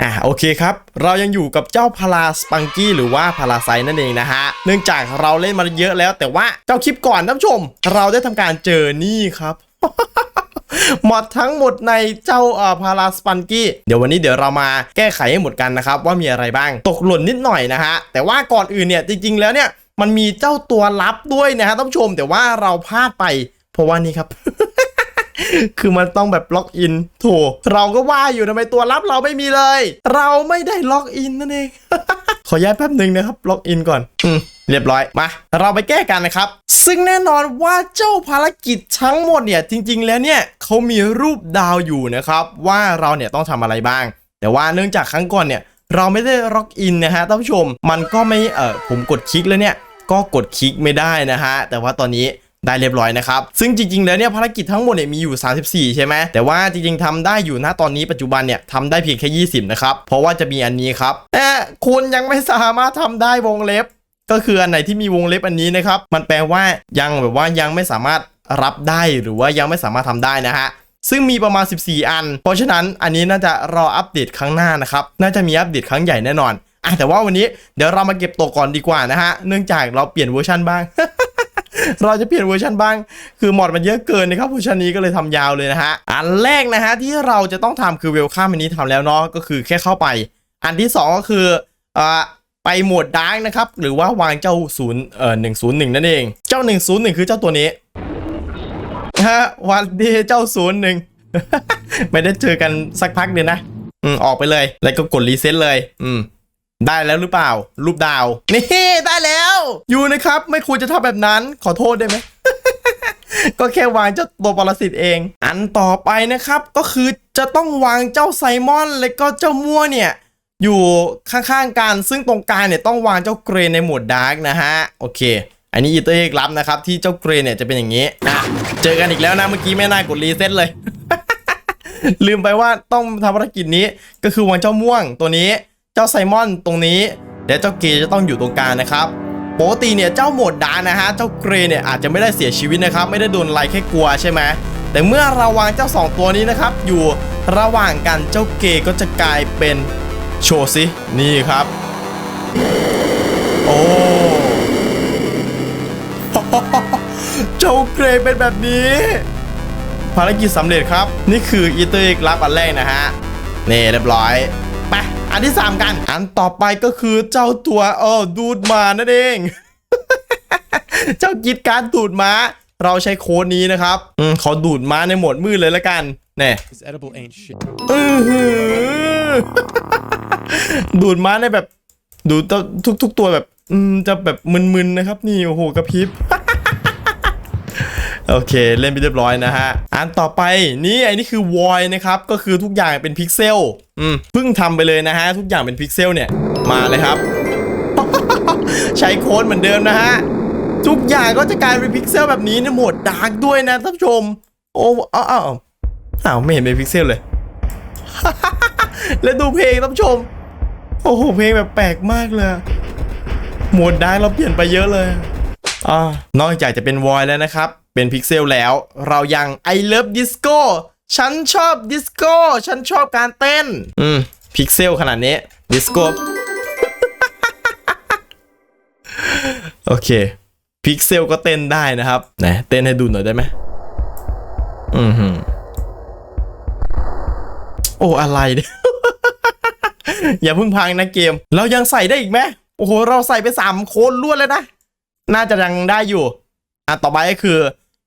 อะโอเคครับ เรายังอยู่กับเจ้าพาราสปังกี้หรือว่าพาราไซนั่นเองนะฮะ เนื่องจากเราเล่นมาเยอะแล้ว แต่ว่าเจ้าคลิปก่อนท่านผู้ชม เราได้ทำการเจอนี่ครับหมดทั้งหมดในเจ้าเอ่อพาราสปันกี้เดี๋ยววันนี้เดี๋ยวเรามาแก้ไขให้หมดกันนะครับ ว่ามีอะไรบ้างตกหล่นนิดหน่อยนะฮะ แต่ว่าก่อนอื่นเนี่ยจริง ๆ แล้วเนี่ยมันมีเจ้าตัวลับด้วยนะฮะท่านผู้ชมแต่ว่าเราพลาดไปเพราะว่านี่ครับ คือมันต้องแบบล็อกอินโถเราก็ว่าอยู่ทำไมตัวลับเราไม่มีเลย เราไม่ได้ล็อกอินนั่นเอง ขอแยกแป๊บหนึ่งนะครับ ล็อกอินก่อนอืมเรียบร้อยมา เราไปแก้กันนะครับ ซึ่งแน่นอนว่าเจ้าภารกิจทั้งหมดเนี่ยจริง ๆ แล้วเนี่ยเขามีรูปดาวอยู่นะครับ ว่าเราเนี่ยต้องทำอะไรบ้าง แต่ว่าเนื่องจากครั้งก่อนเนี่ย เราไม่ได้ล็อกอินนะฮะท่านผู้ชม มันก็ไม่เออผมกดคลิกแล้วเนี่ยก็กดคลิกไม่ได้นะฮะแต่ว่าตอนนี้ ได้เรียบร้อยนะครับ ซึ่งจริงๆ แล้วเนี่ยภารกิจทั้งหมดเนี่ยมีอยู่ 34 ใช่ไหมแต่ว่าจริงๆทำได้อยู่นะตอนนี้ปัจจุบันเนี่ยทำได้เพียงแค่ 20 นะครับ เพราะว่าจะมีอันนี้ครับแต่คุณยังไม่สามารถทำได้วงเล็บ ก็คืออันไหนที่มีวงเล็บอันนี้นะครับมันแปลว่ายังแบบว่ายังไม่สามารถรับได้หรือว่ายังไม่สามารถทำได้นะฮะซึ่งมีประมาณ 14 อัน เพราะฉะนั้นอันนี้น่าจะรออัปเดตครั้งหน้านะครับ น่าจะมีอัปเดตครั้งใหญ่แน่นอนอะแต่ว่าวันนี้เดี๋ยวเรามาเก็บตกก่อนดีกว่านะฮะ เนื่องจากเราเปลี่ยนเวอร์ชันบ้าง เราจะเปลี่ยนเวอร์ชันบ้าง คือมอดมันเยอะเกินนะครับเวอร์ชันนี้ก็เลยทำยาวเลยนะฮะ อันแรกนะฮะที่เราจะต้องทำคือเวลข้ามอันนี้ทำแล้วเนาะก็คือแค่เข้าไป อันที่สองก็คืออ่าไปหมวดดาร์กนะครับ หรือว่าวางเจ้าศูนย์เอ่อหนึ่งศูนย์หนึ่งนั่นเอง เจ้าหนึ่งศูนย์หนึ่งคือเจ้าตัวนี้ฮะวันดีเจ้าศูนย์หนึ่งไม่ได้เจอกันสักพักเดียวนะ อืมออกไปเลย แล้วก็กดรีเซ็ตเลย อืม ได้แล้วหรือเปล่า รูปดาว นี่ ได้แล้ว อยู่นะครับ ไม่ควรจะทำแบบนั้นขอโทษได้ไหมก็แค่วางเจ้าตัวปรสิตเอง อันต่อไปนะครับก็คือจะต้องวางเจ้าไซมอน และก็เจ้ามั่วเนี่ย อยู่ข้างๆกันซึ่งตรงกลางเนี่ยต้องวางเจ้าเกรนในหมวดดาร์กนะฮะโอเค อันนี้อีเตอร์เอกลับนะครับ ที่เจ้าเกรนเนี่ยจะเป็นอย่างนี้อะเจอกันอีกแล้วนะเมื่อกี้ไม่น่ากดรีเซ็ตเลย ลืมไปว่าต้องทำภารกิจนี้ก็คือวางเจ้าม่วงตัวนี้ เจ้าไซมอนตรงนี้และเจ้าเกย์จะต้องอยู่ตรงกลางนะครับ ปกติเนี่ยเจ้าโหมดดาร์นะฮะเจ้าเกรย์เนี่ยอาจจะไม่ได้เสียชีวิตนะครับไม่ได้โดนไล่แค่กลัวใช่ไหมแต่เมื่อเราวางเจ้าสองตัวนี้นะครับอยู่ระหว่างกันเจ้าเกย์ก็จะกลายเป็นโชว์สินี่ครับ โอ้เจ้าเกรย์เป็นแบบนี้ ภารกิจสำเร็จครับ นี่คืออีเตอร์เอกลับอันแรกนะฮะนี่เรียบร้อย ไปอันที่ 3 กัน อันต่อไปก็คือเจ้าตัวเออดูดมานั่นเอง เจ้ากิจการดูดม้า เราใช้โค้ดนี้นะครับอืมขอดูดม้าในโหมดมืดเลยละกันแน่ This edible ain't shit. อื้อหือดูดม้าในแบบ ดูดทุกทุกๆตัวแบบอืมจะแบบมึนๆนะครับ นี่โอ้โหกระพริบ โอเค เล่นไปเรียบร้อยนะฮะ อันต่อไปนี่ไอ้นี่คือวอยนะครับ ก็คือทุกอย่างเป็นพิกเซล อืมเพิ่งทำไปเลยนะฮะ ทุกอย่างเป็นพิกเซลเนี่ย มาเลยครับ ใช้โค้ดเหมือนเดิมนะฮะ ทุกอย่างก็จะกลายเป็นพิกเซลแบบนี้ในโหมดดาร์กด้วยนะท่านผู้ชม โอ้อ้าวอ้าวไม่เห็นเป็นพิกเซลเลย แล้วดูเพลงท่านผู้ชม โอ้โห เพลงแบบแปลกมากเลย โหมดดาร์กเราเปลี่ยนไปเยอะเลยอ่านอกจากจะเป็นวอยแล้วนะครับ เป็นพิกเซลแล้ว เรายัง I love disco ฉันชอบดิสโก้ ฉันชอบการเต้น อืม พิกเซลขนาดนี้ ดิสโก้ โอเค พิกเซลก็เต้นได้นะครับไหนเต้นให้ดูหน่อยได้ไหมอือหือโอ้ อะไรเนี่ย อย่าเพิ่งพังนะเกม เรายังใส่ได้อีกไหมโอ้โห เราใส่ไปสามโค้ดรวดเลยนะ น่าจะยังได้อยู่ อะ ต่อไปก็คือ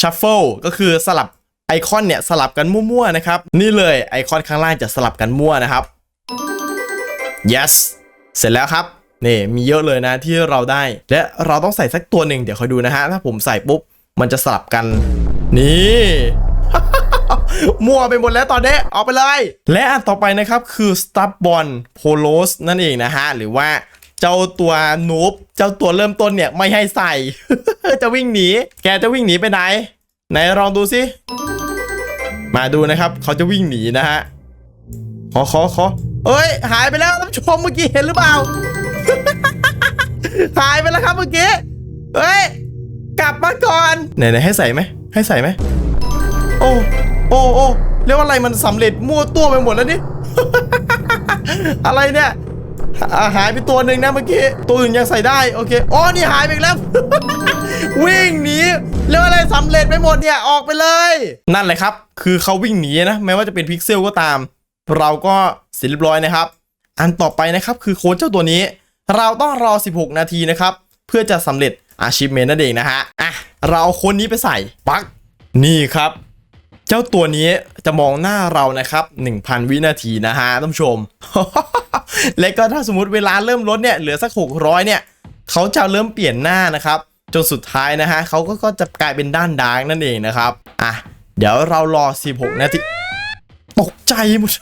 shuffle ก็คือสลับไอคอนเนี่ยสลับกันมั่วๆนะครับ นี่เลยไอคอนข้างล่างจะสลับกันมั่วนะครับ yes เสร็จแล้วครับนี่มีเยอะเลยนะที่เราได้ และเราต้องใส่สักตัวหนึ่งเดี๋ยวคอยดูนะฮะ ถ้าผมใส่ปุ๊บ มันจะสลับกัน นี่มั่วไปหมดแล้วตอนนี้ออกไปเลย และอันต่อไปนะครับคือ s t u b b o n Polos นั่นเองนะฮะ หรือว่า เจ้าตัวนูบเจ้าตัวเริ่มต้นเนี่ยไม่ให้ใส่ จะวิ่งหนี แกจะวิ่งหนีไปไหน ไหนลองดูสิ มาดูนะครับ เขาจะวิ่งหนีนะฮะ ขอขอขอเอ้ย หายไปแล้วท่านผู้ชมเมื่อกี้เห็นหรือเปล่า หายไปแล้วครับเมื่อกี้เฮ้ย กลับมาก่อน ไหนไหนให้ใส่ไหม ให้ใส่ไหม โอ้ โอ้โอ้เรียกว่าอะไรมันสำเร็จมั่วตัวไปหมดแล้วนี่ อะไรเนี่ย หายไปตัวหนึ่งนะเมื่อกี้ ตัวอื่นยังใส่ได้ โอเคอ๋อนี่หายไปอีกแล้ว วิ่งหนีแล้วอะไรสำเร็จไปหมดเนี่ย ออกไปเลย นั่นแหละครับ คือเขาวิ่งหนีนะ แม้ว่าจะเป็นพิกเซลก็ตาม เราก็เสร็จเรียบร้อยนะครับ อันต่อไปนะครับคือโค้ดเจ้าตัวนี้ เราต้องรอ 16 นาทีนะครับ เพื่อจะสำเร็จอาชีพเมนนั่นเองนะฮะ อะ เราเอาค้ดนี้ไปใส่ ปัก นี่ครับ จ้าตัวนี้จะมองหน้าเรานะครับ 1,000 วินาทีนะฮะท่านผู้ชม และก็ถ้าสมมติเวลาเริ่มลดเนี่ยเหลือสัก 600 เนี่ยเขาจะเริ่มเปลี่ยนหน้านะครับ จนสุดท้ายนะฮะเขาก็ก็จะกลายเป็นด้านดาร์กนั่นเองนะครับอะเดี๋ยวเรารอ 16 นาที ตกใจหมด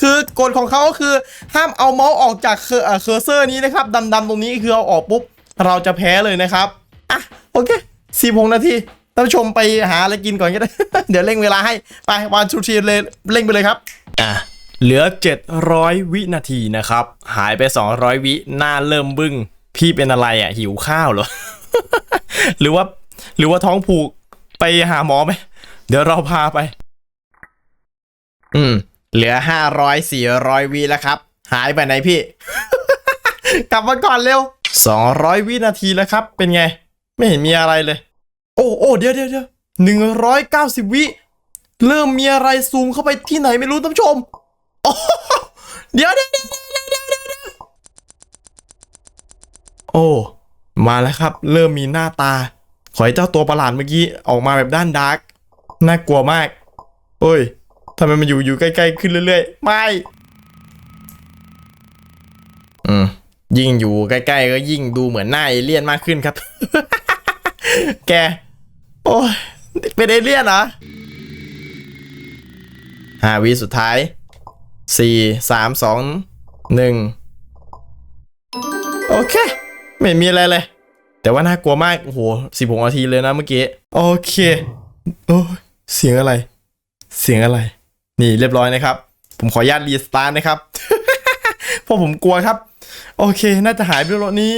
คือกฎของเขาก็คือห้ามเอาเมาส์ออกจากเคอร์เซอร์นี้นะครับดำๆตรงนี้คือเอาออกปุ๊บ เราจะแพ้เลยนะครับอะโอเค46นาที ท่านผู้ชมไปหาอะไรกินก่อนก็ได้ เดี๋ยวเร่งเวลาให้ ไปวันชูทีเลยเร่งไปเลยครับ อะ เหลือ 700 วินาทีนะครับ หายไป 200 วิหน้าเริ่มบึ้ง พี่เป็นอะไรอะ หิวข้าวเหรอ หรือว่า หรือว่าท้องผูกไปหาหมอไหม เดี๋ยวเราพาไป อืม เหลือ 500 400 วิแล้วครับ หายไปไหนพี่ กลับมาก่อนเร็ว 200 วินาทีแล้วครับ เป็นไง ไม่เห็นมีอะไรเลย โอ้โอ้เดี๋ยวเดี๋ยวเดี๋ยวหนึ่งร้อยเก้าสิบวิเริ่มมีอะไรซูมเข้าไปที่ไหนไม่รู้ท่านผู้ชมโอ้เดี๋ยวเดี๋ยวเดี๋ยวเดี๋ยวเดี๋ยวเดี๋ยวเดี๋ยวโอ้ มาแล้วครับ เริ่มมีหน้าตา ขอให้เจ้าตัวประหลาดเมื่อกี้ออกมาแบบด้านดาร์กน่ากลัวมาก โอ้ยทำไมมันอยู่อยู่ใกล้ๆขึ้นเรื่อยๆ ไม่ อืม ยิ่งอยู่ใกล้ๆก็ยิ่งดูเหมือนหน้าเอเลี่ยนมากขึ้นครับ แก โอ้ยเป็นเอเลี่ยนเหรอห้าวิสุดท้ายสี่สามสองหนึ่งโอเค ไม่มีอะไรเลย แต่ว่าน่ากลัวมาก โอ้โหสิบหกนาทีเลยนะเมื่อกี้ โอเค โอ้ยเสียงอะไร เสียงอะไร นี่เรียบร้อยนะครับ ผมขออนุญาตรีสตาร์ทนะครับ เพราะผมกลัวครับ โอเค น่าจะหายไปแล้วนี่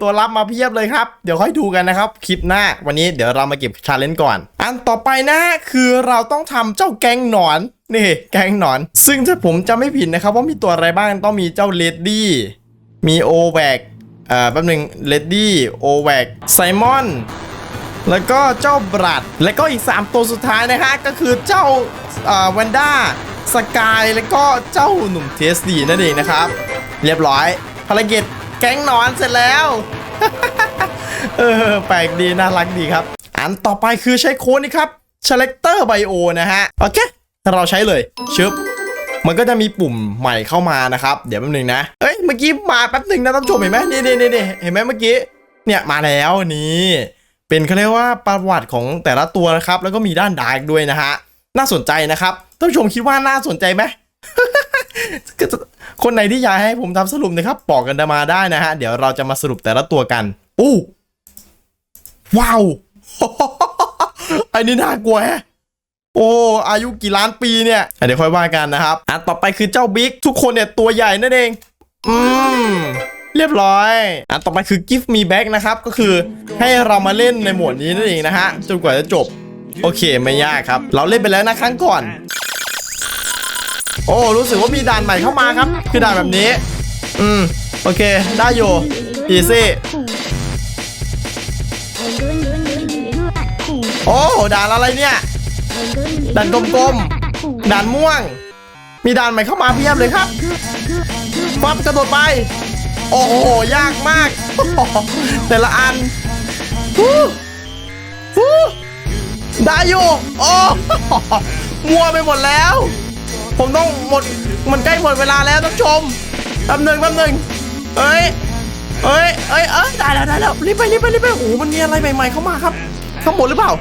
ตัวรับมาเพียบเลยครับ เดี๋ยวค่อยดูกันนะครับ คลิปหน้า วันนี้เดี๋ยวเรามาเก็บชาเลนจ์ก่อน อันต่อไปนะคือเราต้องทำเจ้าแกงหนอนนี่แกงหนอน ซึ่งถ้าผมจะไม่ผิดนะครับว่ามีตัวอะไรบ้างต้องมีเจ้าเลดดี้มีโอแวกเอ่อแป๊บนึงเลดดี้โอแวกไซมอนแล้วก็เจ้าบรัดแล้วก็อีก 3 ตัวสุดท้ายนะฮะก็คือเจ้าแวนด้าสกายแล้วก็เจ้าหนุ่มเทสดีนั่นเองนะครับ เรียบร้อย ภารกิจแก๊งนอนเสร็จแล้ว เออแปลกดีน่ารักดีครับ อันต่อไปคือใช้โค้ดนี่ครับ Selector Bio นะฮะ โอเค เราใช้เลยชึบมันก็จะมีปุ่มใหม่เข้ามานะครับ เดี๋ยวแป๊บนึงนะ เอ้ย เมื่อกี้มาแป๊บนึงนะท่านผู้ชมเห็นไหมนี่นี่นี่นี่เห็นไหมเมื่อกี้ เนี่ยมาแล้วนี่เป็นเขาเรียกว่าประวัติของแต่ละตัวนะครับ แล้วก็มีด้านดาร์กด้วยนะฮะ น่าสนใจนะครับท่านผู้ชมคิดว่าน่าสนใจไหม คนไหนที่อยากให้ผมทำสรุปนะครับบอกกันมาได้นะฮะ เดี๋ยวเราจะมาสรุปแต่ละตัวกันอู้ว้าวอ้นี่น่ากลัวแฮะโอ้อายุกี่ล้านปีเนี่ยเดี๋ยวค่อยว่ากันนะครับอันต่อไปคือเจ้าบิ๊กทุกคนเนี่ยตัวใหญ่นั่นเอง อืมเรียบร้อย อันต่อไปคือ give me back นะครับ ก็คือให้เรามาเล่นในหมวดนี้นั่นเองนะฮะ จนกว่าจะจบ โอเคไม่ยากครับ เราเล่นไปแล้วนะครั้งก่อน โอ้รู้สึกว่ามีด่านใหม่เข้ามาครับ คือด่านแบบนี้ อืม โอเค ได้อยู่อีซี่โอ้ด่านอะไรเนี่ย ด่านกลมๆ ด่านม่วง มีด่านใหม่เข้ามาเพียบเลยครับปั๊บกระโดดไป โอ้โห ยากมาก แต่ละอันฮู้ฮู้ได้อยู่ โอ้มัวไปหมดแล้ว ผมต้องหมดมันใกล้หมดเวลาแล้วท่านชมแป๊บหนึ่งแป๊บหนึ่งเอ้ยเอ้ยเอ้ยเอ้ยได้แล้วได้แล้วรีบไปรีบไปรีบไปโอ้โหมันมีอะไรใหม่ ๆ เข้ามาครับข้างบนหรือเปล่า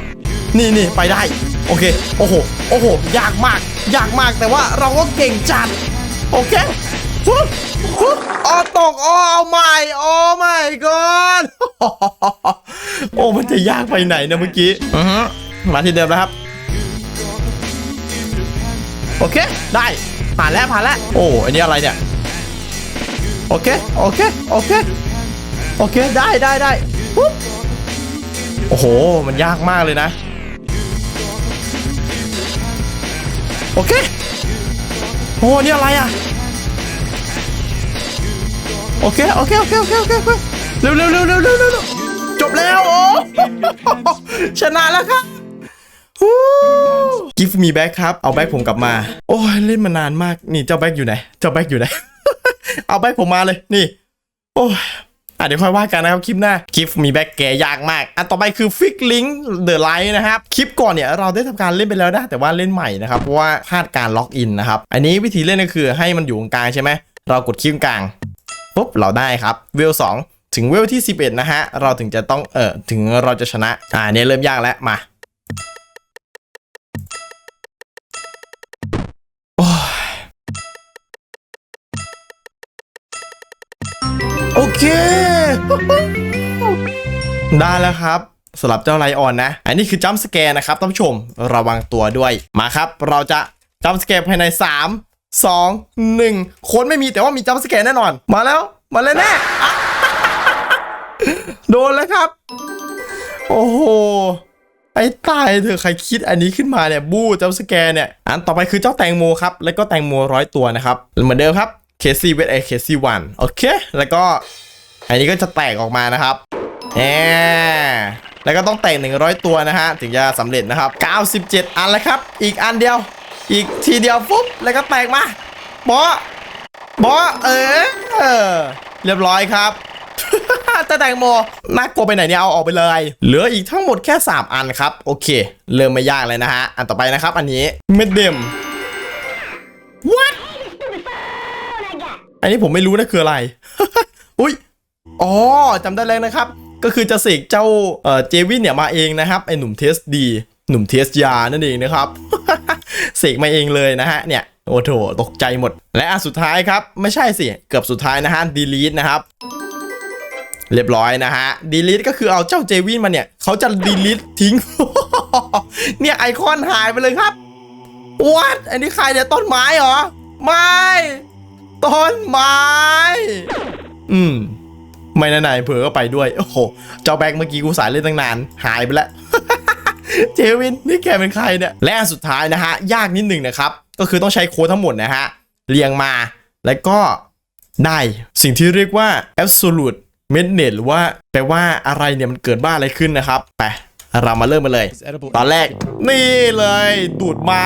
นี่นี่ไปได้ โอเค โอ้โห โอ้โห ยากมาก ยากมาก แต่ว่าเราก็เก่งจัด โอเคฮึบฮึบอ๋อตกอ๋อเอาใหม่โอ้ไม่ก่อนโอ้ มันจะยากไปไหนนะเมื่อกี้อือฮึมาที่เดิมแล้วครับ โอเค ได้ผ่านแล้วผ่านแล้วโอ้อันนี้อะไรเนี่ยโอเคโอเคโอเคโอเคได้ได้ได้ปุ๊บโอ้โห มันยากมากเลยนะ โอเคโอ้นี่อะไรอะโอเคโอเคโอเคโอเคโอเคเร็วเร็วเร็วเร็วเร็วเร็วเร็วจบแล้วโอ้ชนะแล้วครับ กิฟต์มีแบ็คครับ เอาแบ็คผมกลับมา โอ้ยเล่นมานานมาก นี่เจ้าแบ็คอยู่ไหน เจ้าแบ็คอยู่ไหน เอาแบ็คผมมาเลย นี่ โอ้ยอะเดี๋ยวค่อยว่ากันนะครับคลิปหน้ากิฟต์มีแบ็คแกยากมากอันต่อไปคือฟิกลิงเดอะไลท์นะครับคลิปก่อนเนี่ยเราได้ทำการเล่นไปแล้วนะแต่ว่าเล่นใหม่นะครับเพราะว่าพลาดการล็อกอินนะครับอันนี้วิธีเล่นก็คือให้มันอยู่ตรงกลางใช่ไหมเรากดคลิปกลางปุ๊บเราได้ครับเวล2ถึงเวลที่ 11 นะฮะเราถึงจะต้องเออถึงเราจะชนะอ่าเนี่ยเริ่มยากแล้วมา ได้แล้วครับสำหรับเจ้าไลออนนะ อันนี้คือจัมป์สแกร์นะครับท่านผู้ชมระวังตัวด้วยมาครับ เราจะจัมป์สแกร์ภายใน 3 2 1 คนไม่มีแต่ว่ามีจัมป์สแกร์แน่นอน มาแล้ว มาเลยแน่โดนแล้วครับ โอ้โหไอ้ตายเธอใครคิดอันนี้ขึ้นมาเนี่ย บู้จัมป์สแกร์เนี่ย อันต่อไปคือเจ้าแตงโมครับ แล้วก็แตงโมร้อยตัวนะครับเหมือนเดิมครับเคซี่เวทไอเคซี่วันโอเค แล้วก็ อันนี้ก็จะแตกออกมานะครับแหมแล้วก็ต้องแตก100 ตัวนะฮะถึงจะสำเร็จนะครับ 97 อันแล้วครับ อีกอันเดียว อีกทีเดียวปุ๊บแล้วก็แตกมาบอบอเออเออ เรียบร้อยครับแต่แตงโมน่ากลัวไปไหนเนี่ยเอาออกไปเลย เหลืออีกทั้งหมดแค่ 3 อันครับ โอเค เริ่มไม่ยากเลยนะฮะ อันต่อไปนะครับ อันนี้เม็ดเดม What อันนี้ผมไม่รู้นะคืออะไร อุ้ย อ๋อจำได้แล้วนะครับ ก็คือจะเสกเจ้าเอ่อเจวินเนี่ยมาเองนะครับไอหนุ่มเทสดีหนุ่มเทสยานั่นเองนะครับเสกมาเองเลยนะฮะเนี่ยโอ้โถตกใจหมด และอันสุดท้ายครับ ไม่ใช่สิ เกือบสุดท้ายนะฮะดีลีทนะครับ เรียบร้อยนะฮะดีลีทก็คือเอาเจ้าเจวินมาเนี่ยเขาจะดีลีททิ้ง เนี่ยไอคอนหายไปเลยครับวัดอันนี้ใครเนี่ยต้นไม้เหรอ ไม่ ต้นไม้ อืม ไม่นานๆเผื่อก็ไปด้วย โอ้โห เจ้าแบ็กเมื่อกี้กูสายเล่นตั้งนาน หายไปแล้ว เจวิน นี่แกเป็นใครเนี่ย และอันสุดท้ายนะฮะ ยากนิดหนึ่งนะครับ ก็คือต้องใช้โค้ดทั้งหมดนะฮะ เรียงมา แล้วก็ได้สิ่งที่เรียกว่า absolute m e d n e t หรือว่าแปลว่าอะไรเนี่ยมันเกิดบ้าอะไรขึ้นนะครับ ไป เรามาเริ่มกันเลย ตอนแรก นี่เลย ดูดม้า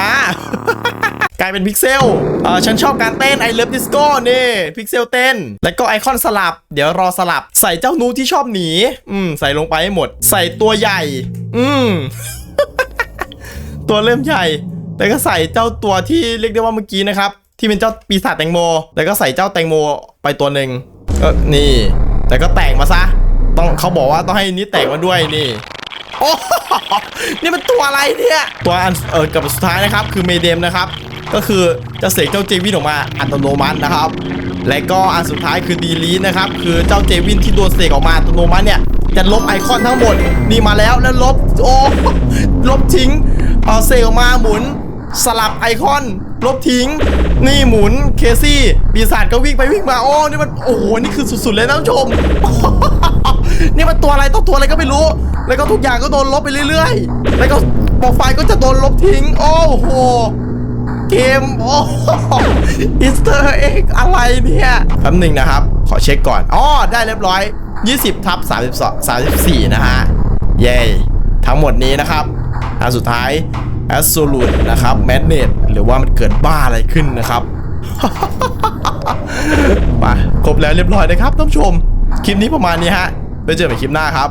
กลายเป็นพิกเซลเออฉันชอบการเต้น I love disco นี่พิกเซลเต้น แล้วก็ไอคอนสลับ เดี๋ยวรอสลับ ใส่เจ้านูที่ชอบหนี อืม ใส่ลงไปให้หมด ใส่ตัวใหญ่ อืม ตัวเริ่มใหญ่ แล้วก็ใส่เจ้าตัวที่เรียกได้ว่าเมื่อกี้นะครับ ที่เป็นเจ้าปีศาจแตงโม แล้วก็ใส่เจ้าแตงโมไปตัวหนึ่งเออนี่ แต่ก็แตกมาซะ ต้องเขาบอกว่าต้องให้นี้แตกมาด้วยนี่ โอ้นี่มันตัวอะไรเนี่ยตัวอันเออกับสุดท้ายนะครับคือเมเดมนะครับ ก็คือจะเสกเจ้าเจวินออกมาอัตโนมัตินะครับ และก็อันสุดท้ายคือดีลีนะครับ คือเจ้าเจวินที่โดนเสกออกมาอัตโนมัติเนี่ยจะลบไอคอนทั้งหมดนี่มาแล้วแล้วลบโอ้ลบทิ้งเอาเสกออกมาหมุนสลับไอคอน ลบทิ้ง นี่หมุนเคซี่ปีศาจก็วิ่งไปวิ่งมาโอ้นี่มันโอ้โหนี่คือสุดๆเลยนะท่านผู้ชมนี่มันตัวอะไรต้องตัวอะไรก็ไม่รู้ แล้วก็ทุกอย่างก็โดนลบไปเรื่อยๆ แล้วก็โปรไฟก็จะโดนลบทิ้ง โอ้โห เกม โอ้อิสเตอร์เอ็กอะไรเนี่ยแป๊บหนึ่งนะครับ ขอเช็คก่อน อ๋อ ได้เรียบร้อย 20ทับ32 34 นะฮะ เย้ ทั้งหมดนี้นะครับ อันสุดท้าย Absolute นะครับ Magnet หรือว่ามันเกิดบ้าอะไรขึ้นนะครับไปครบแล้วเรียบร้อยนะครับท่านผู้ชม คลิปนี้ประมาณนี้ฮะ ไปเจอกันใหม่คลิปหน้าครับ